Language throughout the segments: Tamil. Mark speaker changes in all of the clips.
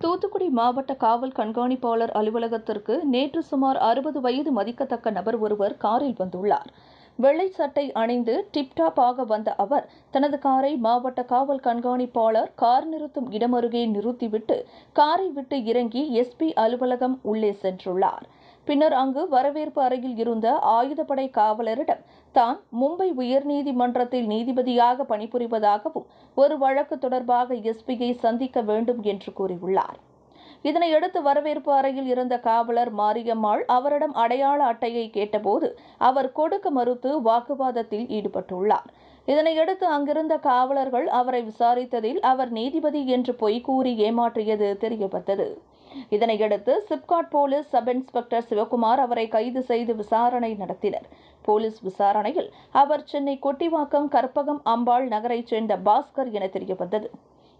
Speaker 1: தூத்துக்குடி மாவட்ட காவல் கண்காணிப்பாளர் அலுவலகத்திற்கு நேற்று சுமார் அறுபது வயது மதிக்கத்தக்க நபர் ஒருவர் காரில் வந்துள்ளார். வெள்ளை சட்டை அணிந்து டிப்டாப்பாக வந்த அவர் தனது காரை மாவட்ட காவல் கண்காணிப்பாளர் கார் நிறுத்தும் இடமருகே நிறுத்திவிட்டு காரை விட்டு இறங்கி எஸ்பி அலுவலகம் உள்ளே சென்றுள்ளார். பின்னர் அங்கு வரவேற்பு அறையில் இருந்த ஆயுதப்படை காவலரிடம் தான் மும்பை உயர்நீதிமன்றத்தில் நீதிபதியாக பணிபுரிவதாகவும் ஒரு வழக்கு தொடர்பாக எஸ்பியை சந்திக்க வேண்டும் என்று கூறியுள்ளார். இதனையடுத்து வரவேற்பு அறையில் இருந்த காவலர் மாரியம்மாள் அவரிடம் அடையாள அட்டையை கேட்டபோது அவர் கொடுக்க மறுத்து வாக்குவாதத்தில் ஈடுபட்டுள்ளார். இதனையடுத்து அங்கிருந்த காவலர்கள் அவரை விசாரித்ததில் அவர் நீதிபதி என்று பொய் கூறி ஏமாற்றியது தெரியவந்தது. இதனையடுத்து SIPCOT police sub inspector Sivakumar அவரை கைது செய்து விசாரணை நடத்தினர். போலீஸ் விசாரணையில் அவர் சென்னை கொட்டிவாக்கம் கற்பகம் அம்பாள் நகரைச் சேர்ந்த பாஸ்கர் என தெரியவந்தது.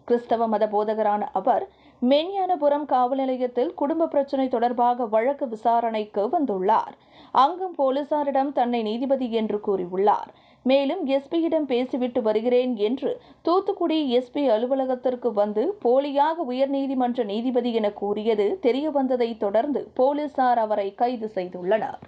Speaker 1: கிறிஸ்தவ மத போதகரான அவர் மென்யானபுரம் காவல் நிலையத்தில் குடும்ப பிரச்சினை தொடர்பாக வழக்கு விசாரணைக்கு வந்துள்ளார். அங்கும் போலீசாரிடம் தன்னை நீதிபதி என்று கூறியுள்ளார். மேலும் எஸ்பியிடம் பேசிவிட்டு வருகிறேன் என்று தூத்துக்குடி எஸ்பி அலுவலகத்திற்கு வந்து போலியாக உயர்நீதிமன்ற நீதிபதி என கூறியது தெரியவந்ததை தொடர்ந்து போலீசார் அவரை கைது செய்துள்ளனர்.